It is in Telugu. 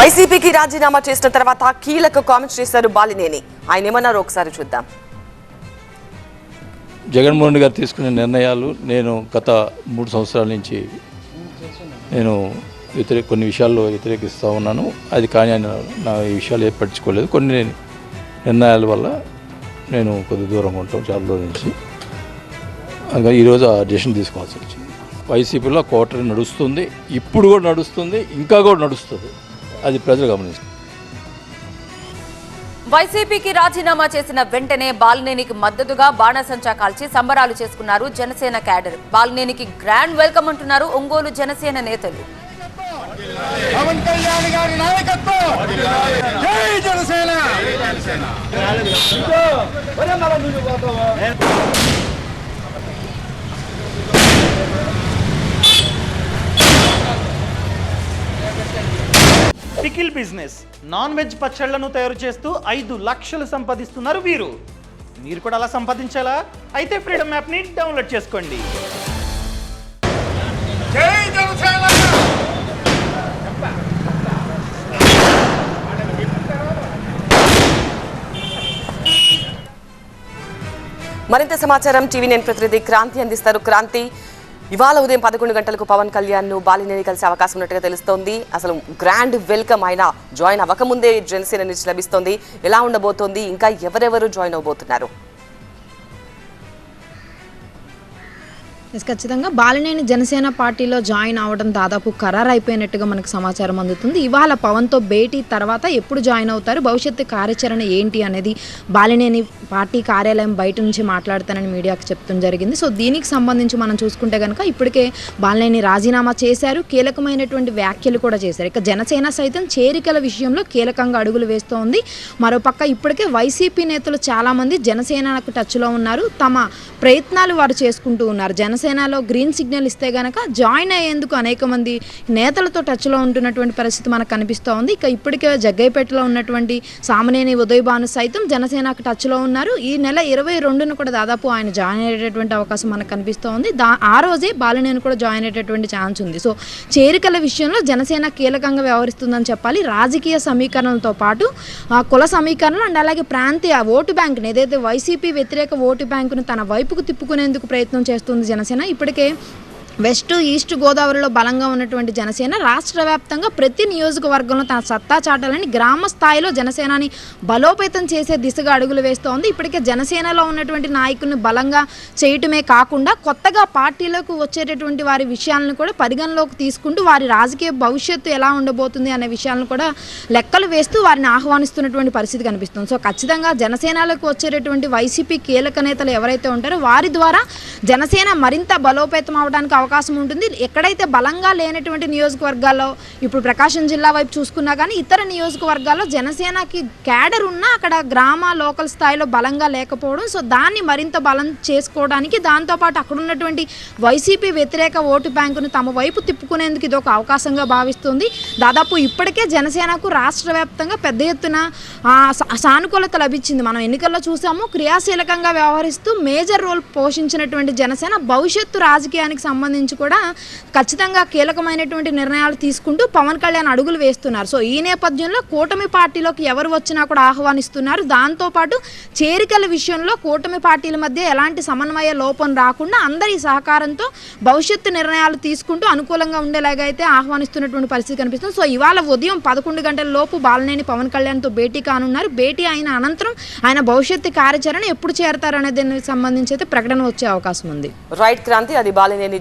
వైసీపీకి రాజీనామా చేసిన తర్వాత కీలక కామెంట్స్ చేశారు బాలినేని. ఆయన ఏమన్నారు ఒకసారి చూద్దాం. జగన్మోహన్ రెడ్డి గారు తీసుకునే నిర్ణయాలు నేను గత మూడు సంవత్సరాల నుంచి నేను వ్యతిరేక కొన్ని విషయాల్లో వ్యతిరేకిస్తూ ఉన్నాను. అది కానీ ఆయన నా ఈ విషయాలు ఏ పట్టించుకోలేదు కొన్ని నిర్ణయాల వల్ల నేను కొద్ది దూరంగా ఉంటాం చాలా రోజుల నుంచి. అందుకని ఈరోజు ఆ డెసిషన్ తీసుకోవాల్సి వచ్చింది. వైసీపీలో కోటరీ నడుస్తుంది. ఇప్పుడు కూడా నడుస్తుంది. ఇంకా కూడా నడుస్తుంది. అది ప్రజలు గమనిస్తారు వైసీపీకి రాజీనామా చేసిన వెంటనే బాలినేనికి మద్దతుగా బాణసంచా కాల్చి సంబరాలు చేసుకున్నారు జనసేన క్యాడర్. బాలినేనికి గ్రాండ్ వెల్కమ్ అంటున్నారు ఒంగోలు జనసేన నేతలు. పవన్ కళ్యాణ్ గారి నాయకత్వం! జై Janasena! Pickle business. Non veg పచ్చళ్ళను తయారు చేస్తూ ఐదు లక్షలు సంపాదిస్తున్నారు వీరు. మీరు కూడా అలా సంపాదించాలా? అయితే ఫ్రీడమ్ యాప్ని డౌన్లోడ్ చేసుకోండి. మరింత సమాచారం టీవీ నేను ప్రతినిధి క్రాంతి అందిస్తారు. క్రాంతి ఇవాళ ఉదయం పదకొండు గంటలకు పవన్ కళ్యాణ్ను బాలినేని కలిసే అవకాశం ఉన్నట్టుగా తెలుస్తోంది. అసలు గ్రాండ్ వెల్కమ్ ఆయన జాయిన్ అవ్వకముందే జనసేన నుంచి లభిస్తోంది. ఎలా ఉండబోతోంది? ఇంకా ఎవరెవరు జాయిన్ అవబోతున్నారు ఎస్ ఖచ్చితంగా. బాలినేని జనసేన పార్టీలో జాయిన్ అవ్వడం దాదాపు ఖరారు అయిపోయినట్టుగా మనకు సమాచారం అందుతుంది. ఇవాళ పవన్తో భేటీ తర్వాత ఎప్పుడు జాయిన్ అవుతారు? భవిష్యత్తు కార్యాచరణ ఏంటి అనేది బాలినేని పార్టీ కార్యాలయం బయట నుంచి మాట్లాడతానని మీడియాకు చెప్తూ జరిగింది. సో దీనికి సంబంధించి మనం చూసుకుంటే కనుక ఇప్పటికే బాలినేని రాజీనామా చేశారు. కీలకమైనటువంటి వ్యాఖ్యలు కూడా చేశారు. ఇక జనసేన సైతం చేరికల విషయంలో కీలకంగా అడుగులు వేస్తోంది. మరోపక్క ఇప్పటికే వైసీపీ నేతలు చాలామంది జనసేనకు టచ్లో ఉన్నారు. తమ ప్రయత్నాలు వారు చేసుకుంటూ ఉన్నారు. జనసేనలో గ్రీన్ సిగ్నల్ ఇస్తే గనక జాయిన్ అయ్యేందుకు అనేక మంది నేతలతో టచ్లో ఉంటున్నటువంటి పరిస్థితి మనకు కనిపిస్తూ ఉంది. ఇక ఇప్పటికే జగ్గైపేటలో ఉన్నటువంటి సామనేని ఉదయభాను సైతం జనసేనకు టచ్లో ఉన్నారు. ఈ నెల ఇరవై రెండున కూడా దాదాపు ఆయన జాయిన్ అయ్యేటటువంటి అవకాశం మనకు కనిపిస్తూ ఉంది. దా ఆ రోజే బాలినేని కూడా జాయిన్ అయ్యేటటువంటి ఛాన్స్ ఉంది. సో చేరికల విషయంలో జనసేన కీలకంగా వ్యవహరిస్తుందని చెప్పాలి. రాజకీయ సమీకరణలతో పాటు ఆ, కుల సమీకరణలు అండ్ అలాగే ప్రాంతీయ ఓటు బ్యాంకుని ఏదైతే వైసీపీ వ్యతిరేక ఓటు బ్యాంకును తన వైపుకు తిప్పుకునేందుకు ప్రయత్నం చేస్తుంది జనసేన ఇప్పటికే వెస్ట్ ఈస్ట్ గోదావరిలో బలంగా ఉన్నటువంటి జనసేన రాష్ట్ర వ్యాప్తంగా ప్రతి నియోజకవర్గంలో తన సత్తా చాటాలని గ్రామ స్థాయిలో జనసేనని బలోపేతం చేసే దిశగా అడుగులు వేస్తోంది. ఇప్పటికే జనసేనలో ఉన్నటువంటి నాయకుల్ని బలంగా చేయటమే కాకుండా కొత్తగా పార్టీలోకి వచ్చేటటువంటి వారి విషయాలను కూడా పరిగణలోకి తీసుకుంటూ వారి రాజకీయ భవిష్యత్తు ఎలా ఉండబోతుంది అనే విషయాలను కూడా లెక్కలు వేస్తూ వారిని ఆహ్వానిస్తున్నటువంటి పరిస్థితి కనిపిస్తుంది. సో ఖచ్చితంగా జనసేనలకు వచ్చేటటువంటి వైసీపీ కీలక నేతలు ఎవరైతే ఉంటారో వారి ద్వారా జనసేన మరింత బలోపేతం అవడానికి అవకాశం ఉంటుంది. ఎక్కడైతే బలంగా లేనటువంటి నియోజకవర్గాల్లో ఇప్పుడు ప్రకాశం జిల్లా వైపు చూసుకున్నా కానీ ఇతర నియోజకవర్గాల్లో జనసేనకి క్యాడర్ ఉన్నా అక్కడ గ్రామ లోకల్ స్థాయిలో బలంగా లేకపోవడం సో దాన్ని మరింత బలం చేసుకోవడానికి దాంతోపాటు అక్కడ ఉన్నటువంటి వైసీపీ వ్యతిరేక ఓటు బ్యాంకును తమ వైపు తిప్పుకునేందుకు ఇది ఒక అవకాశంగా భావిస్తుంది. దాదాపు ఇప్పటికే జనసేనకు రాష్ట్ర వ్యాప్తంగా పెద్ద ఎత్తున సానుకూలత లభించింది. మనం ఎన్నికల్లో చూసాము క్రియాశీలకంగా వ్యవహరిస్తూ మేజర్ రోల్ పోషించినటువంటి జనసేన భవిష్యత్తు రాజకీయానికి సంబంధించి కూడా ఖచ్చితంగా కీలకమైనటువంటి నిర్ణయాలు తీసుకుంటూ పవన్ కళ్యాణ్ అడుగులు వేస్తున్నారు. సో ఈ నేపథ్యంలో కూటమి పార్టీలోకి ఎవరు వచ్చినా కూడా ఆహ్వానిస్తున్నారు. దాంతోపాటు చేరికల విషయంలో కూటమి పార్టీల మధ్య ఎలాంటి సమన్వయ లోపం రాకుండా అందరి సహకారంతో భవిష్యత్తు నిర్ణయాలు తీసుకుంటూ అనుకూలంగా ఉండేలాగా అయితే ఆహ్వానిస్తున్నటువంటి పరిస్థితి కనిపిస్తుంది. సో ఇవాళ ఉదయం పదకొండు గంటల లోపు బాలనేని పవన్ కళ్యాణ్తో భేటీ కానున్నారు. భేటీ అయిన అనంతరం ఆయన భవిష్యత్తు కార్యాచరణ ఎప్పుడు చేరతారనే దానికి సంబంధించి అయితే ప్రకటన వచ్చే అవకాశం అవకాశం ఉంది. రైట్ క్రాంతి అది బాలినేని